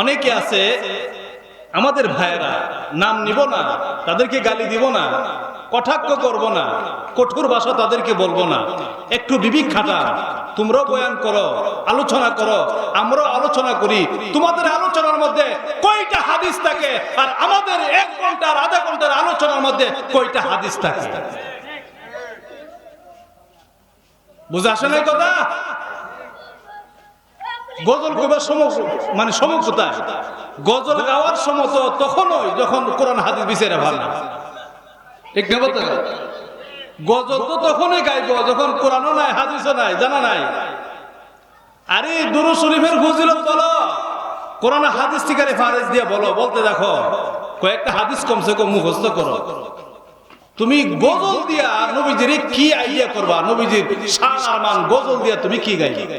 অনেকে আছে, আমাদের ভাইয়েরা, নাম নিব না, তাদেরকে গালি দিব না, কটাক্ষ করব না, কঠোর ভাষা তাদেরকে বলব না। একটু বিবিক খাটা তোমরাও বয়ান করো, আলোচনা করো, আমরাও আলোচনা করি। তোমাদের আলোচনার মধ্যে কয়টা হাদিস থাকে আর আমাদের এক ঘণ্টার, আধা ঘণ্টার আলোচনার মধ্যে কয়টা হাদিস থাকে? বুঝে আসে না কথা? গজল কবার সময় মানে সময় কোথায় গজল গাওয়ার সময় তো তখনই যখন কোরআন হাদিস বিচারে ভালো ঠিক না গজল তো তখনই গাইব যখন কোরআনও নাই, হাদিসও নাই, জানা নাই। আরে দুরু শরীফের ফজিলত বলো। কোরআন হাদিস ঠিকারে ফারেজ দিয়ে বলো, বলতে দেখো, কয়েকটা হাদিস কমসে কম মুখস্থ করো। তুমি গজল দিয়া নবীজির কি আইয়া করবা? নবীজির আর মান গজল দিয়া তুমি কি গাইবে?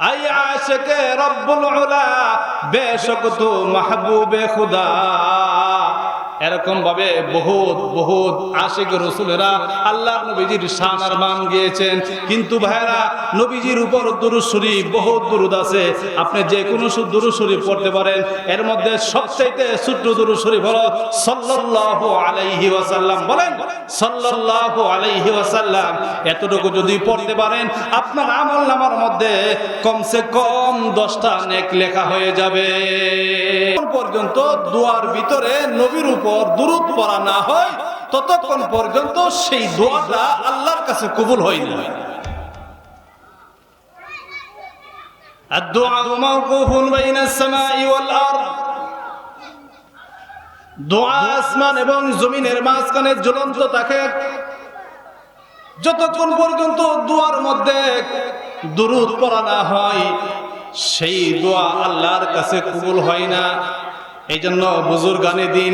আই আশকে রব্বুল উলা বেশক তু মাহবুবে খুদা। এরকম ভাবে বহুত বহুত আশিক রসুলেরা আল্লাহ নবীজির শান আর মান গিয়েছেন। কিন্তু ভাইরা নবীজির উপর দুরুদ শরীফ বহুত দুরুদ আছে। আপনি যে কোনো দুরুদ শরীফ পড়তে পারেন। এর মধ্যে সবচাইতে ছোট্ট দুরুদ শরীফ হলো সাল্লাল্লাহু আলাইহি ওয়াসাল্লাম। বলেন, সাল্লাল্লাহু আলাইহি ওয়াসাল্লাম। এতটুকু যদি পড়তে পারেন, আপনার আমল নামার মধ্যে কমসে কম দশটা নেক লেখা হয়ে যাবে। পর্যন্ত দুয়ার ভিতরে নবীর উপর দুরুদ পড়া না হয় ততক্ষণ পর্যন্ত সেই দোয়াটা আল্লাহর কাছে কবুল হয় না الدعاء موقوف بين السماء والأرض দোয়া আসমান এবং জমিনের মাঝখানে জ্বলন্ত থাকে যতক্ষণ পর্যন্ত দোয়ার মধ্যে দুরুদ পড়া না হয় সেই দোয়া আল্লাহর কাছে কবুল হয় না এই জন্য বুজুর্গানে দিন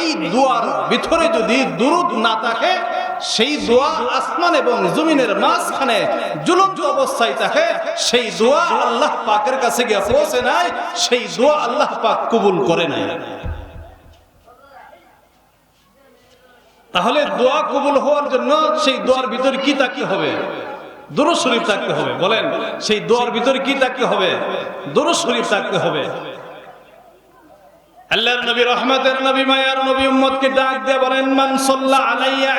এই ভিতরে যদি দুরুদ না থাকে, সেই আসমান এবং জমিনের মাঝখানে জুলন্ত অবস্থায় থাকে, সেই দোয়া আল্লাহ পাকের কাছে গিয়ে পৌঁছে নাই, সেই দোয়া আল্লাহ পাক কবুল করে নাই। তাহলে দোয়া কবুল হওয়ার জন্য সেই দোয়ার ভিতরে কি তাকি হবে? দুরুদ শরীফ থাকতে হবে? বলেন, সেই দোয়ার ভিতরে কি তাকি হবে? দুরুদ শরীফ থাকতে হবে? ডাক আলাইয়া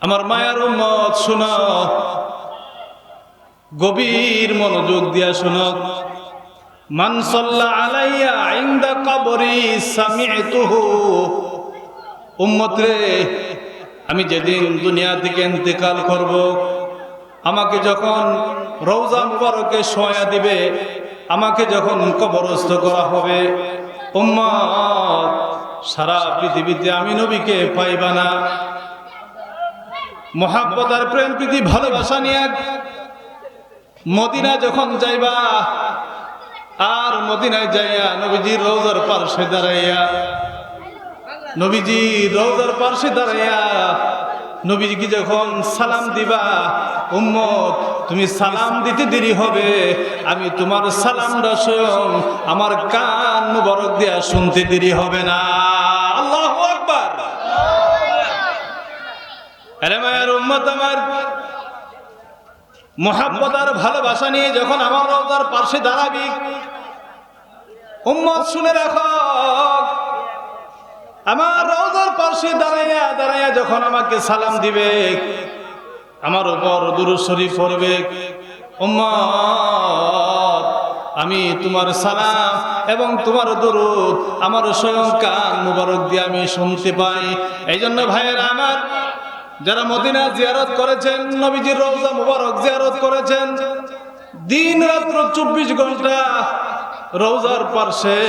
আমার মায়ার উম্মত, শুনো গভীর মনোযোগ দিয়া শুনো। মান সাল্লা আলাইয়া ইনদা কবরি সামিআতুহু। উম্মত রে আমি যেদিন দুনিয়া থেকে ইন্তেকাল করব, আমাকে যখন রৌজা মুবারকে সয়া দিবে, আমাকে যখন কবরস্থ করা হবে, উম্মত, সারা পৃথিবীতে আমি নবীকে পাইবা না। আর প্রেম প্রীতি ভালোবাসা নিয়ে মদিনা যখন যাইবা, আর মদিনায় যাইয়া নবীজির রৌজার পার্শ্বে দাঁড়াইয়া, নবীজি রৌদার পার্শ্বে দাঁড়াইয়া, নবীজিকে যখন সালাম দিবা, উম্মত, তুমি সালাম দিতে দেরি হবে। আমি তোমার সালামটা স্বয়ং আমার কান মুবারক দিয়া শুনতে দেরি হবে না। আল্লাহ আকবার। আরে মায়ের উম্মত আমার মোহাব্বত আর ভালোবাসা নিয়ে যখন আমার রওজার পাশে দাঁড়াবি, উম্মত শুনে রাখো। আমার রওজার পাশে দাঁড়াইয়া দাঁড়াইয়া যখন আমাকে সালাম দিবে, আমার উপর দুরু শরীফ পড়বে আমি তোমার সালাম এবং তোমার দুরুদ, আমার স্বয়ং কান মুবারক দিয়ে আমি শুনতে পাই। এই জন্য ভাইয়ের আমার যারা মদিনা জিয়ারত করেছেন, নবীজির রওজা মুবারক জিয়ারত করেছেন, দিন রাত্র চব্বিশ ঘণ্টা রওজার পার্শ্বে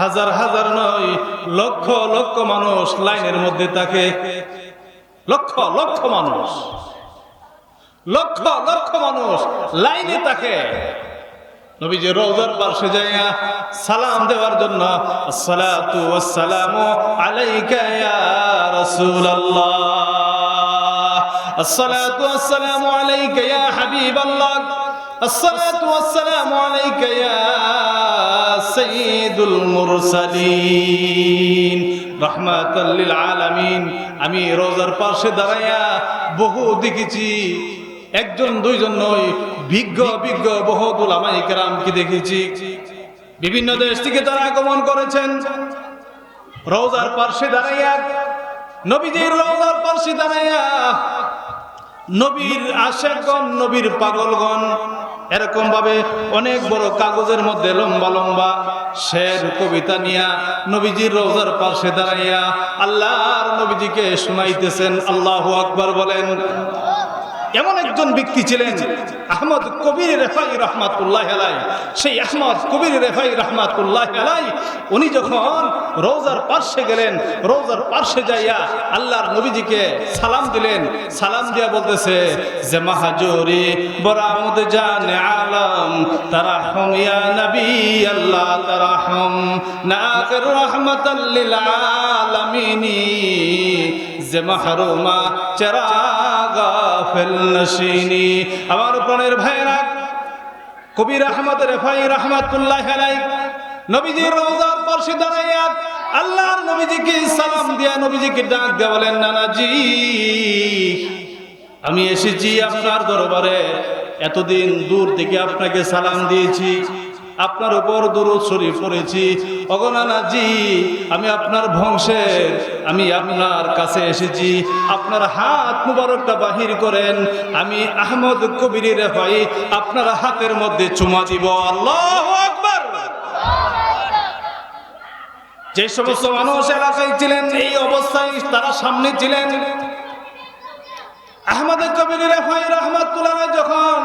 হাজার হাজার নয়, লক্ষ লক্ষ মানুষ লাইনের মধ্যে থাকে। লক্ষ লক্ষ মানুষ, লক্ষ লক্ষ মানুষ লাইনে থাকে। নবীজি রওজার পাশে যাইয়া সালাম দেওয়ার জন্য আসসালাতু ওয়াসসালামু আলাইকা ইয়া রাসূলুল্লাহ। আমি রোজার পাশে দাঁড়াইয়া বহু দেখেছি। একজন, দুইজন নয় বিজ্ঞ বিজ্ঞ বহুত উলামায়ে কেরামকে দেখেছি। বিভিন্ন দেশ থেকে তারা আগমন করেছেন। রোজার পার্শ্বে দাঁড়াইয়া, নবীজির রওজার পার্শ্বে দাঁড়াইয়া নবীর আশেকগণ, নবীর পাগলগণ, এরকম ভাবে অনেক বড় কাগজের মধ্যে লম্বা লম্বা শের কবিতা নিয়া নবীজির রোজার পাশে দাঁড়াইয়া আল্লাহর নবীজিকে শুনাইতেছেন। আল্লাহ আকবর বলেন এমন একজন ব্যক্তি ছিলেন আহমদ কবির রেফাই রহমাতুল্লাহ আলাই সেই আহমদ কবির রেফাই রহমাতুল্লাহ আলাই উনি যখন রোজার পার্শ্বে গেলেন, রোজার পার্শ্বে যাইয়া আল্লাহর নবীজিকে সালাম দিলেন, সালাম দিয়া বলতেছে, যে মাহাজুরি বরামদ জানে আলম, তারাহম ইয়া নবী আল্লাহ তারা তারাহম নাকের রহমতাল্লিল আলামিনী। যে মাহরুমা চেরাগা আমার প্রাণের ভাইরা কবির আহমদ রেফাই রহমাতুল্লাহ আলাই নবীজির রোজার পাশে দাঁড়াইয়া আল্লাহর নবীজিকে সালাম দিয়া নবীজিকে ডাক দেয়া বলেন, নানাজি, আমি এসেছি আপনার দরবারে। এতদিন দূর থেকে আপনাকে সালাম দিয়েছি। আপনার উপর দরুদ শরীফ পড়েছি। অগনানাজি আমি আপনার বংশের, আমি আপনার কাছে এসেছি। আপনার হাত মুবারকটা বাহির করেন। আমি আহমদ কবির রেফাই আপনার হাতের মধ্যে চুমা দিব। আল্লাহ আকবার। যে সমস্ত মানুষ এলাকায় ছিলেন, এই অবস্থায় তারা সামনে ছিলেন। আহমদ কবির রহমাতুল্লাহ যখন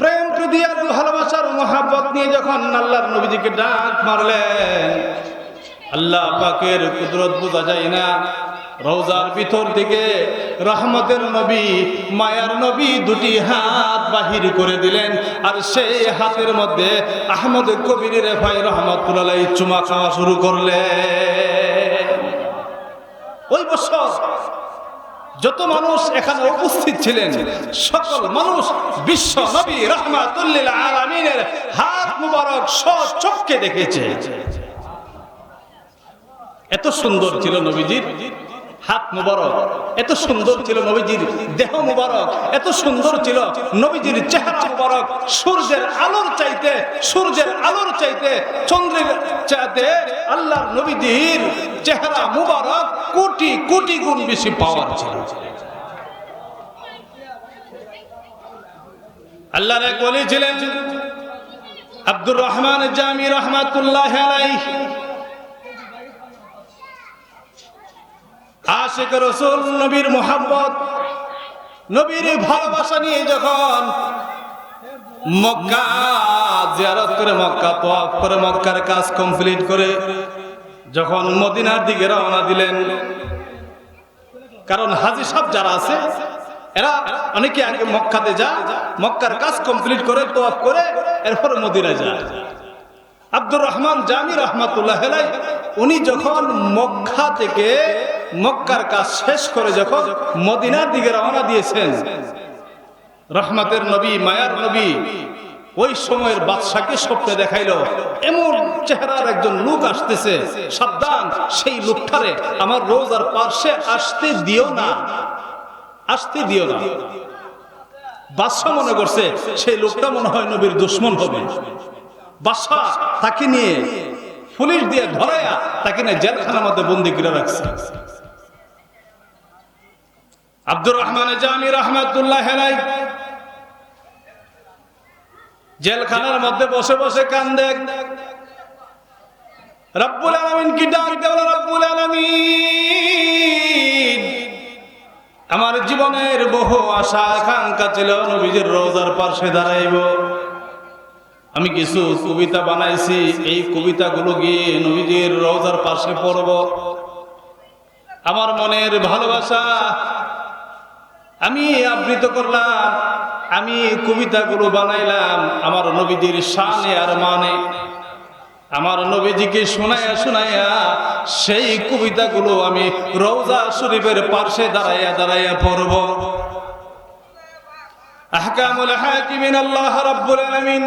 প্রেম প্রীতি আর ভালোবাসার মহাব্বত নিয়ে যখন আল্লাহর নবীজিকে ডাক মারলেন, আল্লাহ পাকের কুদরত বোঝা যায় না। রওজার ভিতর থেকে রহমতের নবী, মায়ার নবী দুটি হাত বাহির করে দিলেন আর সেই হাতের মধ্যে আহমদ কবির রেফাই রহমতুল্লাহ চুমা খাওয়া শুরু করলেন। ওই বছর যত মানুষ এখানে উপস্থিত ছিলেন, সকল মানুষ বিশ্ব নবী রহমাতুল্লিল আলামিনের হাত মুবারক সচক্ষে দেখেছে। এত সুন্দর ছিল নবীজির হাত মুবারক। এত সুন্দর ছিল নবীজির দেহ মুবারক, এত সুন্দর ছিল নবীজির চেহারা মুবারক। সূর্যের আলোর চাইতে, সূর্যের আলোর চাইতে, চন্দ্রের চাইতে আল্লাহর নবীজির চেহারা মুবারক কোটি কোটি গুণ বেশি পাওয়ার ছিল। আল্লাহর এক ওলি ছিলেন আব্দুর রহমান জামি রহমাতুল্লাহ আলাইহি। আশেক রসুল নবীর মোহাম্মদ, নবীর ভালোবাসা নিয়ে যখন মক্কা জিয়ারত করে মক্কা তোয়াফ করে মক্কার কাজ কমপ্লিট করে যখন মদিনার দিকে রওনা দিলেন, কারণ হাজি সাহেব যারা আছে, এরা অনেকে আগে মক্কাতে যায়, মক্কার কাজ কমপ্লিট করে তোয়াফ করে, এরপর মদিনা যায়। আব্দুর রহমান জামি রহমাতুল্লাহ উনি যখন মক্কা থেকে মক্কার কাজ শেষ করে যখন মদিনার দিকে রওনা দিয়েছেন, রহমতের নবী, মায়ার নবী, ওই সময়ের বাদশাকে স্বপ্নে দেখাইল, এমন চেহারার একজন লোক আসতেছে, সাবধান, সেই লোকটারে আমার রোজ আর পার্শ্বে আসতে দিও না, আসতে দিও না। বাদশাহ মনে করছে, সেই লোকটা মনে হয় নবীর দুশ্মন হবে। বাদশাহ তাকে নিয়ে পুলিশ দিয়ে ধরাইয়া তাকে নিয়ে জেলখানার মধ্যে বন্দি করে রাখছে। আব্দুর রহমান জামি রহমাতুল্লাহ হেলাই জেলখানার মধ্যে বসে বসে কান্দে। রব্বুল আলমিন কি ডাক দেওয়া রব্বুল আলামিন? আমার জীবনের বহু আশা আকাঙ্ক্ষা ছিল নবীজির রোজার পাশে দাঁড়াইব। আমি কিছু কবিতা বানাইছি, এই কবিতাগুলো গিয়ে নবীজির রোজার পাশে পড়ব। আমার মনের ভালোবাসা আমি আবৃত করলাম, আমি কবিতাগুলো বানাইলাম আমার নবীজির শানে আর মানে। আমার নবীজিকে শোনাইয়া শোনাইয়া সেই কবিতাগুলো আমি রৌজা শরীফের পার্শ্বে দাঁড়াইয়া দাঁড়াইয়া পড়ব। আহকামুল হাকিমিন, আল্লাহ রাব্বুল আলামিন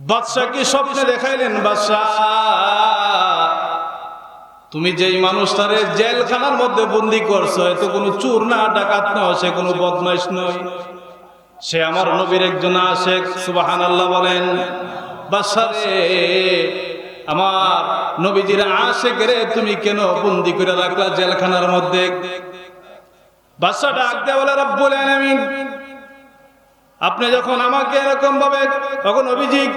বাদশাকে স্বপ্নে দেখাইলেন? বাদশাহ, তুমি যেই মানুষটারে জেলখানার মধ্যে বন্দি করছ এত কোনো চুর না, ডাকাত নয় সে কোনো বদমাইশ নয়। সে আমার নবীর একজন আশেক সুবাহান আল্লাহ বলেন বাসারে আমার নবীজির আশেক রে, তুমি কেন বন্দি করে রাখলা জেলখানার মধ্যে? বাসা ডাক দেয়া বলে, রব্বুল আলামিন আপনি যখন আমাকে এরকম ভাবে তখন অভিজিৎ,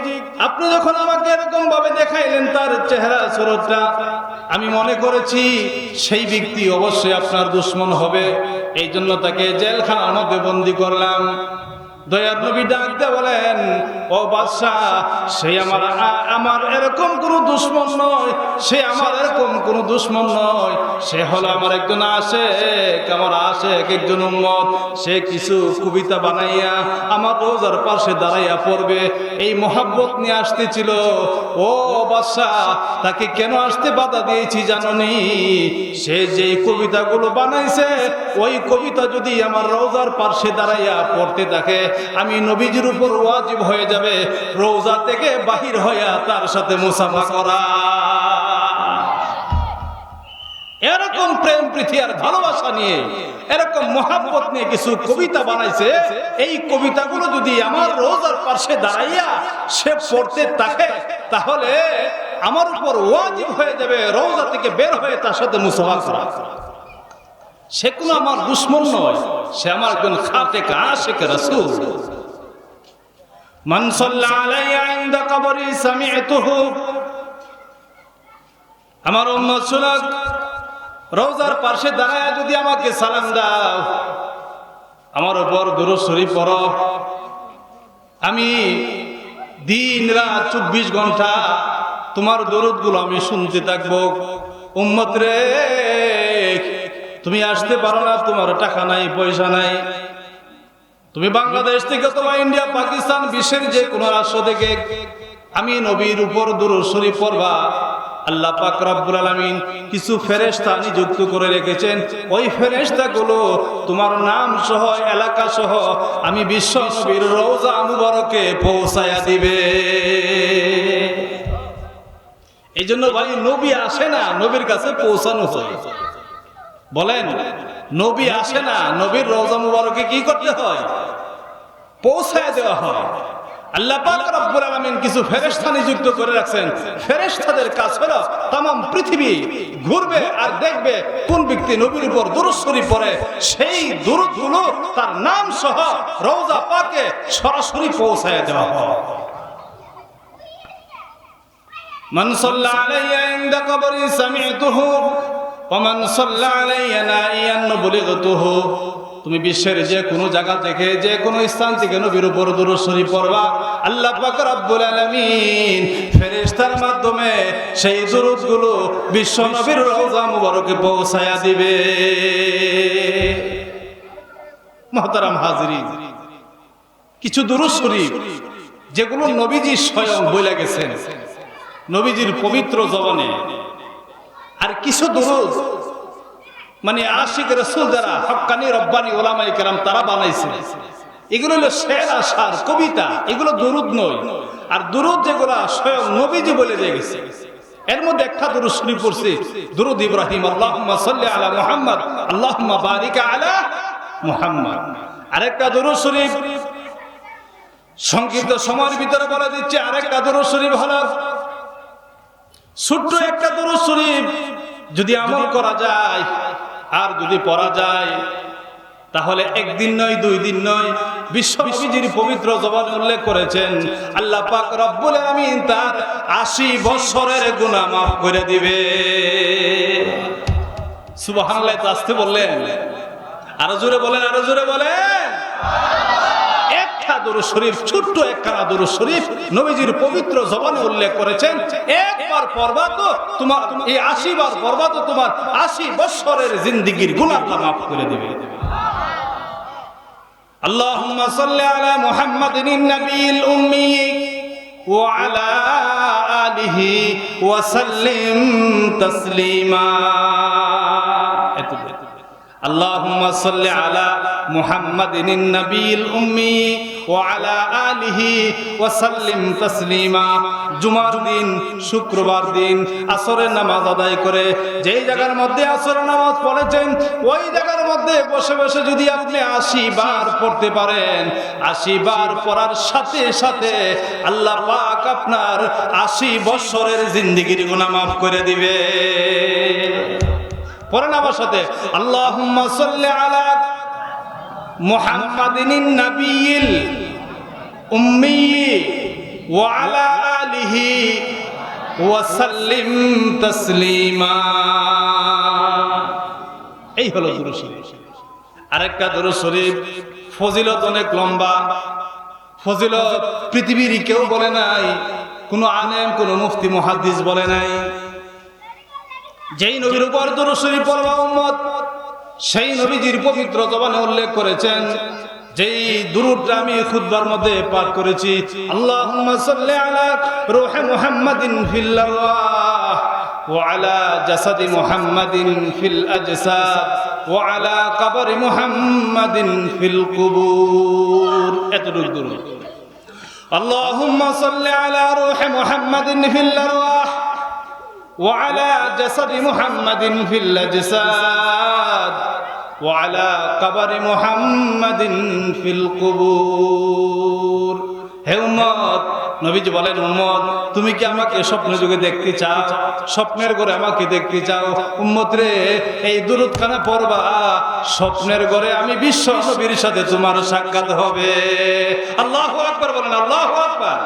আপনি যখন আমাকে এরকম ভাবে দেখাইলেন তার চেহারা সুরতটা আমি মনে করেছি সেই ব্যক্তি অবশ্যই আপনার দুশ্মন হবে। এই জন্য তাকে জেলখানার মধ্যে বন্দি করলাম। দয়ার নবী ডাক বলেন, ও বাদশাহ, সে আমার আমার এরকম কোনো দুশ্মন নয়, সে আমার এরকম কোনো দুশ্মন নয়। সে হলো আমার একজন আশেক, আমার আশেক একজন উম্মত। সে কিছু কবিতা বানাইয়া আমার রোজার পাশে দাঁড়াইয়া পড়বে। এই মহাব্বত নিয়ে আসতেছিল। ও বাদশাহ, তাকে কেন আসতে বাধা দিয়েছি জাননি? সে যে কবিতাগুলো বানাইছে, ওই কবিতা যদি আমার রোজার পাশে দাঁড়াইয়া পড়তে থাকে আমি নবীজির উপর ওয়াজিব হয়ে যাবে, রোজা থেকে বাহির হইয়া তার সাথে মুসাফা করা। এরকম প্রেম, প্রীতি আর ভালোবাসা নিয়ে, এরকম মহাব্বত নিয়ে কিছু কবিতা বানাইছে, এই কবিতাগুলো যদি আমার রোজার পাশে দাঁড়াইয়া সে পড়তে থাকে, তাহলে আমার উপর ওয়াজিব হয়ে যাবে, রোজা থেকে বের হয়ে তার সাথে মুসাফা করা। সে কোনো আমার দুশ্মন নয়, সে আমার একজন খাতে আশেক রাসূল। মান সাল্লা আলাইয়া ইনদা কবরি আমার উম্মত শুনক রোজার পাশে দাঁড়ায় যদি আমাকে সালাম দাও, আমার উপর দুরুদ শরীফ পড়ো। আমি দিন রাত চব্বিশ ঘণ্টা তোমার দরুদগুলো আমি শুনতে থাকব। উম্মত রে তুমি আসতে পারো না, তোমার টাকা নাই, পয়সা নাই। তুমি বাংলাদেশ থেকে তোমার ইন্ডিয়া, পাকিস্তান, বিশ্বের যে কোনো রাষ্ট্র থেকে আমি নবীর উপর দুরুদ শরীফ পড়বা। আল্লাহ পাক রব্বুল আলামিন কিছু ফেরেশতা নিযুক্ত করে রেখেছেন। ওই ফেরেশতাগুলো তোমার নাম সহ, এলাকা সহ আমি বিশ্ব নবীর রওজা মুবারকে পৌঁছায়া দিবে। এই জন্য ভাই, নবী আসে না, নবীর কাছে পৌঁছানো হয় বলেন, নবী আসে না, নবীর রোজা মুবারকে কি করতে হয়? পৌঁছায় দেওয়া হয়। আল্লাহ কিছু ফেরেশতা নিযুক্ত করে রাখছেন। কাজ পৃথিবী ঘুরবে আর দেখবে কোন ব্যক্তি নবীর উপর সেই নাম সহ পাকে সরাসরি পৌঁছায় হয়। ওমান বলিগতুহু তুমি বিশ্বের যে কোনো জায়গা থেকে, যে কোনো স্থান থেকে নবীর উপর দুরুশ্বরী পড়বা। আল্লাহ রব্বুল আলামিন ফেরেশতার মাধ্যমে সেই দুরুদগুলো বিশ্ব নবীর রওজা মুবারকে পৌঁছায়া দিবে। মহতারাম হাজরি কিছু দুরুশ্বরী যেগুলো নবীজি স্বয়ং বইলা গেছেন। নবীজির পবিত্র জবানে আর কিছু দরুদ। মানে আশিক রসুল যারা হক্কানি রব্বানি ওলামাই কেরাম তারা বানাইছে। এগুলো হলো শের আশার কবিতা, এগুলো দরুদ নয়। আর দরুদ যেগুলা স্বয়ং নবীজি বলে দিয়ে গেছে। এর মধ্যে একটা দরুদ শরীফ পড়ছে, দুরুদ ইব্রাহিম, আল্লাহুম্মা সাল্লি আলা মুহাম্মদ, আল্লাহুম্মা বারিক আলা মুহাম্মদ। আরেকটা দুরুদ শরীফ, সংক্ষিপ্ত সময়ের ভিতরে বলে দিচ্ছে, আরেকটা দুরুদ শরীফ হলো ছোট্ট একটা দুরুদ শরীফ। যদি আমল করা যায়, আর যদি পড়া যায়, তাহলে একদিন নয়, দুই দিন নয়। বিশ্ব নবীজির পবিত্র জবান উল্লেখ করেছেন, আল্লাহ পাক রব্বুল আলামিন তার আশি বছরের গুনাহ মাফ করে দিবে। সুবহানাল্লাহ আসতে বললেন। আরও জোরে বলেন, আরও জোরে বলেন। একটা দরুদ শরীফ ছোট্ট একখানা দরুদ শরীফ নবীজির পবিত্র জবানে উল্লেখ করেছেন একবার পড়বা তো তোমার এই আশি বার পড়বা তো তোমার আশি বছরের জিন্দিগির গুনাহটা মাফ করে দিবে اللهم صل على محمد النبي الأمي وعلى آله وسلم تسليما اللهم صل على محمد النبي الأمي ওয়ালা আলিহি ওয়াসাল্লিম দিন, শুক্রবার দিন, আসরের নামাজ আদায় করে যেই জায়গার মধ্যে আসরের নামাজ পড়েছেন, ওই জায়গার মধ্যে বসে বসে যদি আপনি আশি বার পড়তে পারেন আশি বার পড়ার সাথে সাথে আল্লাহ পাক আপনার আশি বছরের জিন্দিগির গুণা মাফ করে দিবে। পড়েন আমার সাথে। আল্লাহ সাল্লি আলা মুহাম্মাদিন নাবিয়িল উম্মি ওয়া আলা আলিহি ওয়া সাল্লিম তাসলিমা। এই হলো দুরূদ শরীফ। আরেকটা দুরূদ শরীফ ফজিলত অনেক লম্বা। ফজিলত পৃথিবীর কেউ বলে নাই, কোনো আলেম, কোনো মুফতি, মুহাদ্দিস বলে নাই। যেই নবীর উপর দরুদ শরীফ পড়বা উম্মত সেই নবীজির পবিত্র জবানে উল্লেখ করেছেন, যেই দুরুটা আমি খুদবার মধ্যে পাঠ করেছি আল্লাহ সাল্লি আলা রূহি মুহাম্মাদিন ফিল আরওয়াহ, ওয়া আলা জাসাদি মুহাম্মাদিন ফিল আজসাদ ওয়া আলা ফিল কুবুর। এতটুকু দুরুদ। আল্লাহুম্মা সাল্লি আলা রূহি মুহাম্মাদিন ফিল وعلى قبر محمد في القبور হে উম্মত নবীজি বলেন উম্মত তুমি কি আমাকে স্বপ্ন যুগে দেখতে চাও স্বপ্নের ঘরে আমাকে দেখতে চাও উম্মত রে এই দুরুদখানা পড়বা স্বপ্নের ঘরে আমি বিশ্ব নবীর সাথে তোমার সাক্ষাৎ হবে আল্লাহু আকবার বলেন আল্লাহু আকবার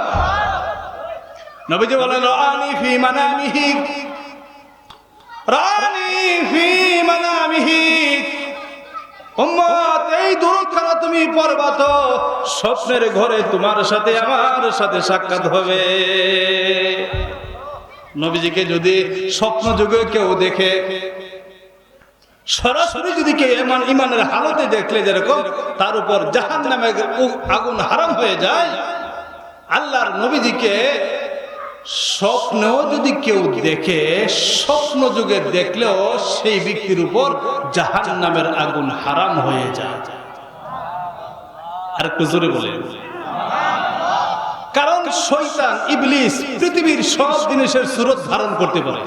নবীজি বলেন রানি ফি মানামিহি রানি ফি মানামিহি উম্মত এই দুরুদখানা তুমি পড়বা তো স্বপ্নের ঘরে তোমার সাথে আমার সাথে সাক্ষাৎ হবে। নবীজিকে যদি স্বপ্ন যুগে কেউ দেখে, সরাসরি যদি কেউ ইমান ইমানের হালতে দেখলে যেরকম, তার উপর জাহান নামে আগুন হারাম হয়ে যায়, আল্লাহর নবীজিকে স্বপ্নেও যদি কেউ দেখে স্বপ্ন যুগে দেখলেও সেই ব্যক্তির উপর জাহান নামের আগুন হারাম হয়ে যায়। আর একটু জোরে বলে কারণ শৈতান ইবলিস পৃথিবীর সব জিনিসের সুরত ধারণ করতে পারে।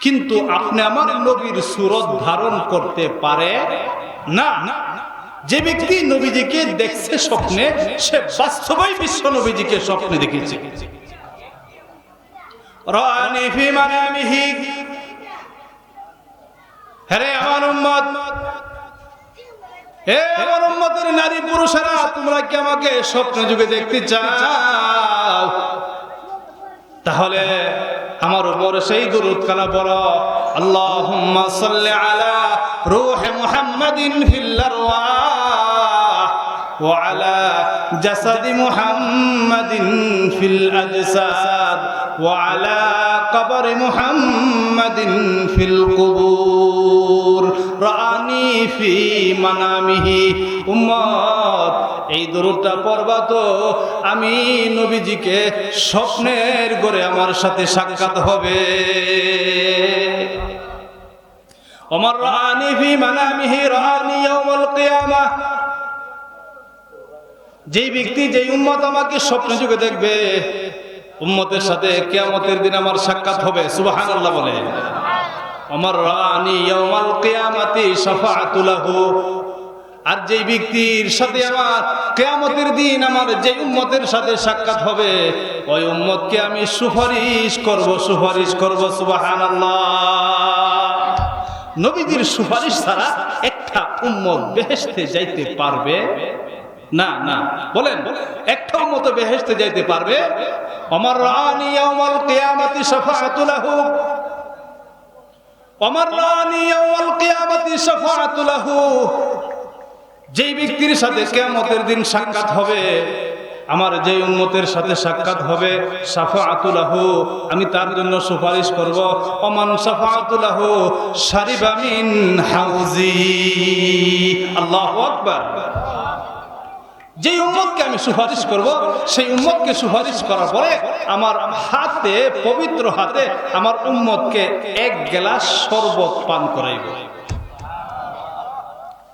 কিন্তু আপনি আমার নবীর সুরত ধারণ করতে পারে না। যে ব্যক্তি নবীজিকে দেখছে স্বপ্নে, সে বাস্তবাই বিশ্ব নবীজিকে স্বপ্নে দেখেছে। রানি ফি আমার উম্মত। হে আমার উম্মতের নারী পুরুষেরা, তোমরা কি আমাকে স্বপ্ন যুগে দেখতে চাও? তাহলে আমার উপর সেই দুরুদ কালা বলো আল্লাহুম্মা আলা রূহি মুহাম্মাদিন ওয়া জাসাদি মুহাম্মাদিন ফিল আজসাদ আলা কবরি মুহাম্মাদিন ফিল কুবুর। রানি ফি মানামিহি। উম্মত, এই দরুদটা পড়বা আমি নবীজিকে স্বপ্নের গড়ে আমার সাথে সাক্ষাৎ হবে। ওমর রানি ফি মানামিহি রানি ইয়াউমুল কিয়ামা। যেই ব্যক্তি, যেই উম্মত আমাকে স্বপ্ন যুগে দেখবে উম্মতের সাথে কিয়ামতের দিন আমার সাক্ষাৎ হবে, সুবহানাল্লাহ বলে। আমার রানি ইয়াউমাল কিয়ামাতি শাফাআতুলাহু আর যেই ব্যক্তির সাথে আমার কেয়ামতের দিন আমার যে উম্মতের সাথে সাক্ষাৎ হবে, ওই উম্মতকে আমি সুপারিশ করব সুপারিশ করব, সুবহানাল্লাহ। নবীজির সুপারিশ ছাড়া একটা উম্মত বেহেশতে যাইতে পারবে? না না। বলেন একটা মতো বেহেশতে যাইতে পারবে? আমার রানি ইয়াউমাল কিয়ামাতি শাফাআতুলাহু আমার রানি ইয়াউমাল কিয়ামাতি শাফাআতুলাহু যেই ব্যক্তির সাথে কেয়ামতের দিন সাক্ষাৎ হবে, আমার যে উন্মতের সাথে সাক্ষাৎ হবে সাফাআতুলাহু আমি তার জন্য সুপারিশ করব, অমান সাফাআতুলাহু শারিবামিন হাউজি। আল্লাহু আকবার। যেই উম্মতকে আমি সুপারিশ করব, সেই উম্মতকে সুপারিশ করার পরে আমার হাতে, পবিত্র হাতে আমার উম্মতকে এক গ্লাস শরবত পান করাইব।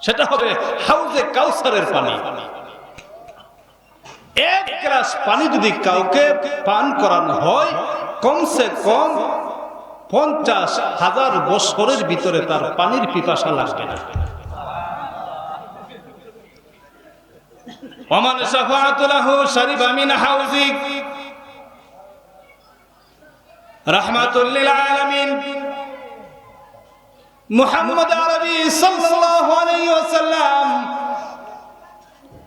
সেটা হবে হাউজে কাউসারের পানি। এক গ্লাস পানি যদি কাউকে পান করানো হয়, কমসে কম পঞ্চাশ হাজার বছরের ভিতরে তার পানির পিপাসা লাগবে না। ওমান শাফাআতুলাহু শারিবা মিন হাউজিক রাহমাতুল লিল আলামিন মুহাম্মদ আরবি সাল্লাল্লাহু আলাইহি ওয়াসাল্লাম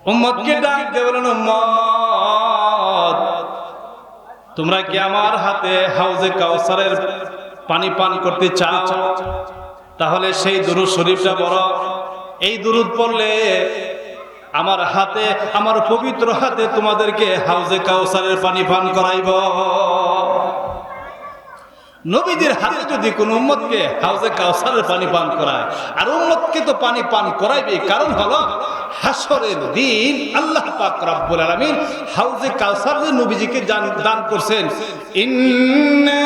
উম্মতকে ডাক বলেন, উম্মত, তোমরা কি আমার হাতে হাউজে কাউসারের পানি পান করতে চাও? তাহলে সেই দুরুদ শরীফটা বড় এই দুরুদ পড়লে আমার হাতে, আমার পবিত্র হাতে তোমাদেরকে হাউজে কাউসারের পানি পান করাইব। নবীদের হাতে যদি কোন উম্মতকে হাউজে কাউসারের পানি পান করায়, আর উম্মতকে তো পানি পান করাইবে, কারণ হলো হাসরের দিন আল্লাহ পাক রব্বুল আলামিন হাউজে কাউসার যে নবীজিকে দান করছেন। ইন্না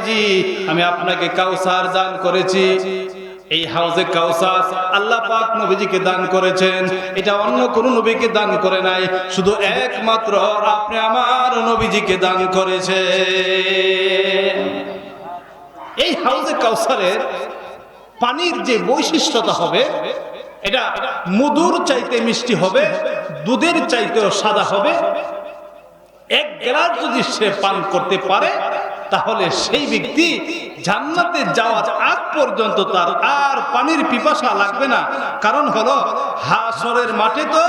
নবীজি আমি আপনাকে কাউসার দান করেছি। এই হাউজে কাউসার আল্লাহ পাক নবীজিকে দান করেছেন। এটা অন্য কোন নবীকে দান করে নাই, শুধু একমাত্র আপনি আমার নবীজিকে দান করেছে এই হাউজে কাউসারের পানির যে বৈশিষ্ট্যতা হবে, এটা মধুর চাইতে মিষ্টি হবে, দুধের চাইতেও সাদা হবে। এক গ্লাস যদি সে পান করতে পারে তাহলে সেই ব্যক্তি জান্নাতে যাওয়ার আগ পর্যন্ত তার আর পানির পিপাসা লাগবে না। কারণ হলো হাসরের মাঠে তো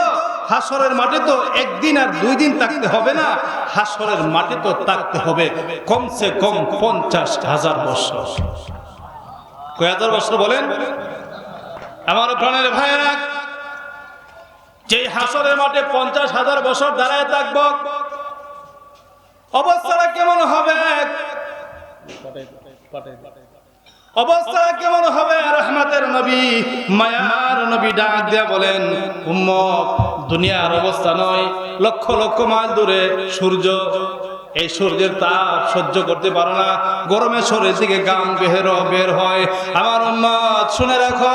হাসরের মাঠে তো একদিন আর দুই দিন থাকতে হবে না। হাসরের মাঠে তো থাকতে হবে কমসে কম পঞ্চাশ হাজার বছর। কয় হাজার বছর বলেন? আমার প্রাণের ভাইয়েরা যে হাসরের মাঠে পঞ্চাশ হাজার বছর দাঁড়ায় থাকব, অবস্থাটা কেমন হবে? অবস্থা কেমন হবে? নবী, মায়ার নবী ডাক দিয়া বলেন দুনিয়ার অবস্থা নয়। লক্ষ লক্ষ মাইল দূরে সূর্য। এই সূর্যের তাপ সহ্য করতে পারো না। গরমে শরীর দিকে গাম বের বের হয়। আমার উম্মত, শুনে রাখো।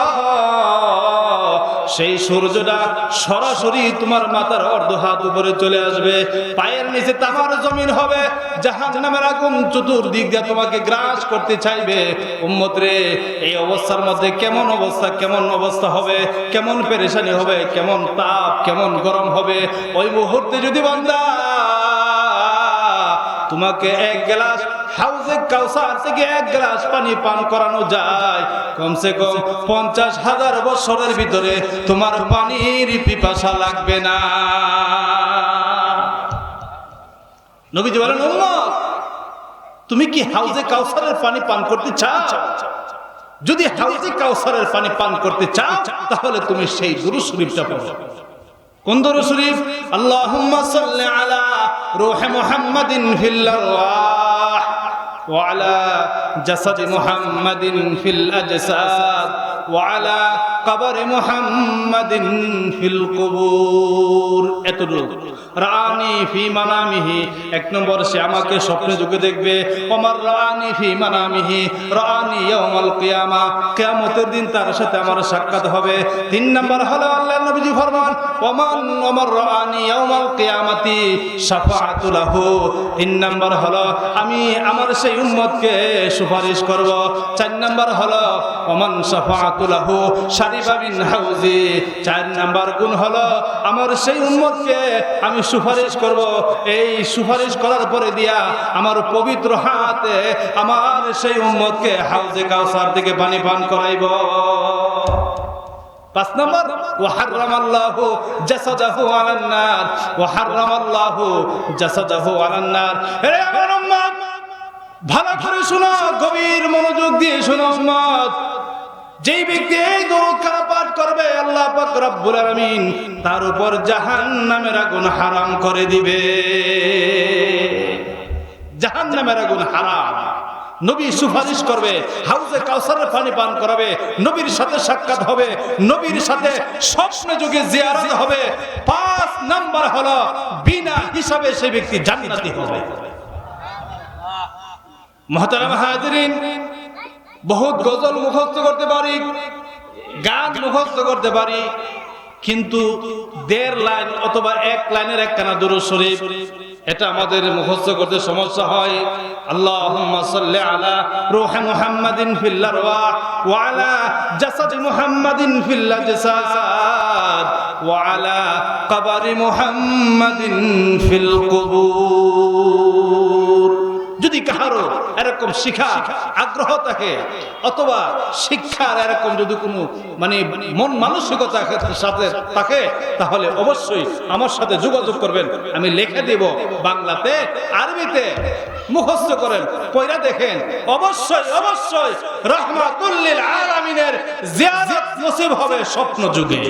সেই সূর্যটা সরাসরি তোমার মাথার অর্ধ হাত উপরে চলে আসবে। পায়ের নিচে তামার জমিন হবে। জাহান নামের আগুন চতুর্দিক দিয়ে তোমাকে গ্রাস করতে চাইবে। উম্মত রে, এই অবস্থার মধ্যে কেমন অবস্থা কেমন অবস্থা হবে? কেমন পেরেশানি হবে? কেমন তাপ, কেমন গরম হবে? ওই মুহূর্তে যদি বান্দা তোমাকে এক গ্লাস হাউজে কাউসার থেকে এক গ্লাস পানি পান করানো যায়। কমসে কম পঞ্চাশ হাজার বছরের ভিতরে তোমার পানির পিপাসা লাগবে না। নবীজি বলেন তুমি কি হাউজে কাউসারের পানি পান করতে চাও? যদি হাউজে কাউসারের পানি পান করতে চাও, তাহলে তুমি সেই দুরু শরীফটা পড়ো। কোন দরু শরীফ, আল্লাহুম্মা সাল্লি আলা রূহি মুহাম্মাদিন ফিল আরওয়াহ ওয়া আলা জাসাদি মুহাম্মাদিন ফিল আজসাদ ওয়া আলা কবর মুহাম্মাদিন ফিল কুবুর এতটুকু। রানি ফি মানামিহি। এক নম্বর, সে আমাকে স্বপ্নে যুগে দেখবে। ওমর রানি ফি মানামিহি। রানি ইয়াউমাল কিয়ামা। কিয়ামতের দিন তার সাথে আমার সাক্ষাৎ হবে। তিন নম্বর হলো আল্লাহ নবীজি ফরমান, ওমান ওমর রানি ইয়াউমাল কিয়ামাতি শাফাআতু লাহু। তিন নম্বর হলো, আমি আমার সেই উম্মতকে সুপারিশ করব। চার নম্বর হলো, ওমান শাফাআতু লাহু শারিবা মিন হাউজি। চার নম্বর গুণ হলো, আমার সেই উম্মতকে আমি সুপারিশ করব। এই সুপারিশ করার পরে দিয়া আমার পবিত্র হাতে আমার সেই উম্মতকে হাউজে কাউসার থেকে পানি পান করাইব। পাঁচ নম্বর আলান নার। ওয়াহারাম আল্লাহু জাসাদাহু আলান নার। হে আমার উম্মত, ভালো করে শোনো, গভীর মনোযোগ দিয়ে শোনো উম্মত। যেই ব্যক্তি এই দরুদ পাঠ করবে, আল্লাহ পাক রব্বুল তার উপর জাহান্নামের আগুন হারাম করে দিবে। জাহান্নামের আগুন হারাম। নবী সুপারিশ করবে, হাউজে কাউসারের পানি পান করাবে, নবীর সাথে সাক্ষাৎ হবে, নবীর সাথে স্বপ্নে যুগে জিয়ারত হবে। পাঁচ নাম্বার হলো, বিনা হিসাবে সেই ব্যক্তি জান্নাতি হবে। মহতারাম হাজরিন বহুত গজল মুখস্থ করতে পারি, গান মুখস্থ করতে পারি, কিন্তু দেড় লাইন অথবা এক লাইনের একখানা দুরু শরীফ, এটা আমাদের মুখস্থ করতে সমস্যা হয়। আল্লাহুম্মা সাল্লি আলা রূহ মুহাম্মাদিন ফিল আরওয়াহ ওয়া আলা জাসাদ মুহাম্মাদিন ফিল আজসাদ ওয়া আলা মুহাম্মাদিন ফিল কুবুর। যদি কাহারো এরকম শিখা, আগ্রহ থাকে, অথবা শিক্ষার এরকম যদি কোনো মানে মন মানসিকতা সাথে থাকে, তাহলে অবশ্যই আমার সাথে যোগাযোগ করবেন। আমি লিখে দেব বাংলাতে, আরবিতে, মুখস্থ করেন কইরা দেখেন। অবশ্যই অবশ্যই, রহমাতুল্লিল আলামিনের জিয়ারত নসিব হবে স্বপ্ন যুগে।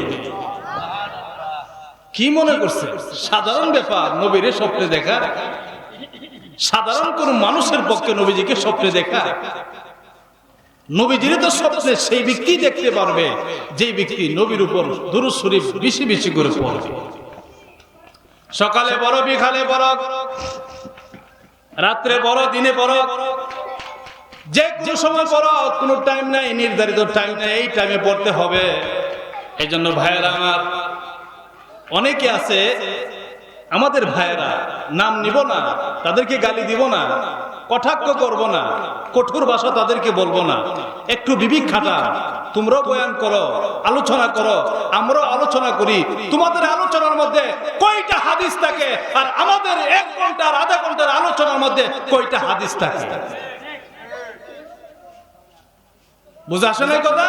কি মনে করছে সাধারণ ব্যাপার, নবীরে স্বপ্নে দেখা। সাধারণ কোন মানুষের পক্ষে নবীজিকে স্বপ্নে দেখা। নবীজির তো স্বপ্নে সেই ব্যক্তি দেখতে পারবে, যেই ব্যক্তি নবীর উপর দুরু শরীফ বেশি বেশি করে পড়বে। সকালে বড়, বিকালে বড়, রাত্রে বড়, দিনে বড়, যে যে সময় পড়ো কোনো টাইম নাই, নির্ধারিত টাইম নাই, এই টাইমে পড়তে হবে। এই জন্য ভাইয়েরা আমার, অনেকে আছে আমাদের ভাইয়েরা নাম নিব না, তাদেরকে গালি দিব না, কটাক্ষ করব না, কঠোর ভাষা তাদেরকে বলব না। একটু বিবিক খাটা, তোমরাও বয়ান করো, আলোচনা করো, আমরাও আলোচনা করি। তোমাদের আলোচনার মধ্যে কয়টা হাদিস থাকে আর আমাদের এক ঘণ্টার, আধা ঘণ্টার আলোচনার মধ্যে কয়টা হাদিস থাকে? বুঝে আসে কথা?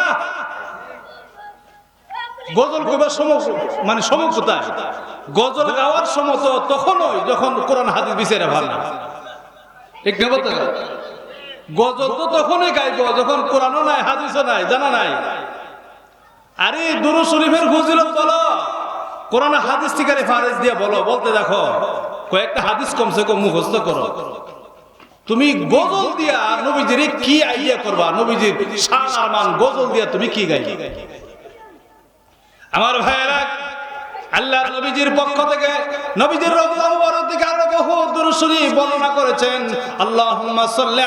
গজল কইবার সময় মানে সময় কোথায় গজল গাওয়ার সময় তো তখনই যখন কোরআন, হাদিস বিচারে ভালো ঠিক না বলতে গজল তো তখনই গাইব যখন কোরআনও নাই, হাদিসও নাই, জানা নাই। আরে দুরু শরীফের ফজিলত বলো। কোরআন, হাদিস ঠিকারে ফারেজ দিয়ে বলো, বলতে দেখো, কয়েকটা হাদিস কমসে কম মুখস্থ করো। তুমি গজল দিয়া নবীজির কি আইয়া করবা? নবীজির আর মান গজল দিয়া তুমি কি গাইবে? আমার ভাইয়েরা আল্লাহ নবীজির পক্ষ থেকে, নবীজির রওজা মুবারক আরও বহু দুরূদ শরীফ বর্ণনা করেছেন। আল্লাহুম্মা সাল্লি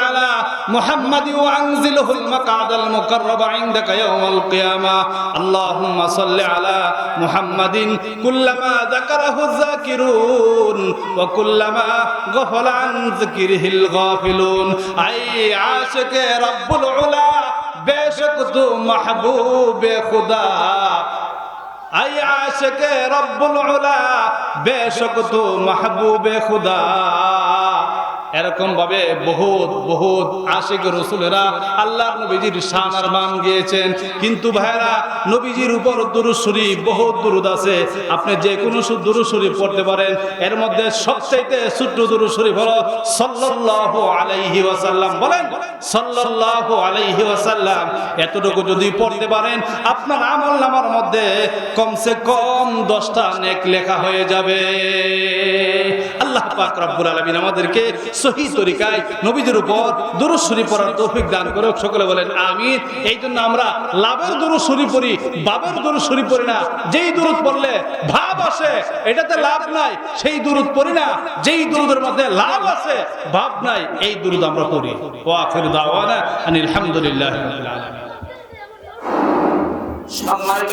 বেশক তু মাহবুবে খুদা। আই আশকে রব্বুল উলা বেশক তু মাহবুবে খুদা। এরকম ভাবে বহুত বহুত আশিক রসুলেরা আল্লাহ নবীজির শান মান গিয়েছেন। কিন্তু ভাইরা নবীজির উপর দুরুদ শরীফ বহুত দুরুদ আছে। আপনি যে কোনো দুরুদ শরীফ পড়তে পারেন। এর মধ্যে সবচাইতে ছোট্ট দুরুদ শরীফ হলো সাল্লাল্লাহু আলাইহি ওয়াসাল্লাম। বলেন, সাল্লাল্লাহু আলাইহি ওয়াসাল্লাম। এতটুকু যদি পড়তে পারেন, আপনার আমল নামার মধ্যে কমসে কম দশটা নেক লেখা হয়ে যাবে। আল্লাহ পাক রব্বুল আলামিন আমাদেরকে সহি তরিকায় নবীদের উপর দুরুদ শরীফ পড়ার তৌফিক দান করে সকলে বলেন আমিন। এই জন্য আমরা লাভের দুরুদ শরীফ পড়ি বাবের দুরুদ শরীফ পড়ি না। যেই দুরুদ পড়লে ভাব আসে, এটাতে লাভ নাই। সেই দুরুদ পড়ি না, যেই দুরুদের মধ্যে লাভ আছে, ভাব নাই, এই দুরুদ আমরা পড়ি। ওয়া আখির দাওয়ানা আনিল হামদুলিল্লাহি রাব্বিল আলামিন। সম্মানিত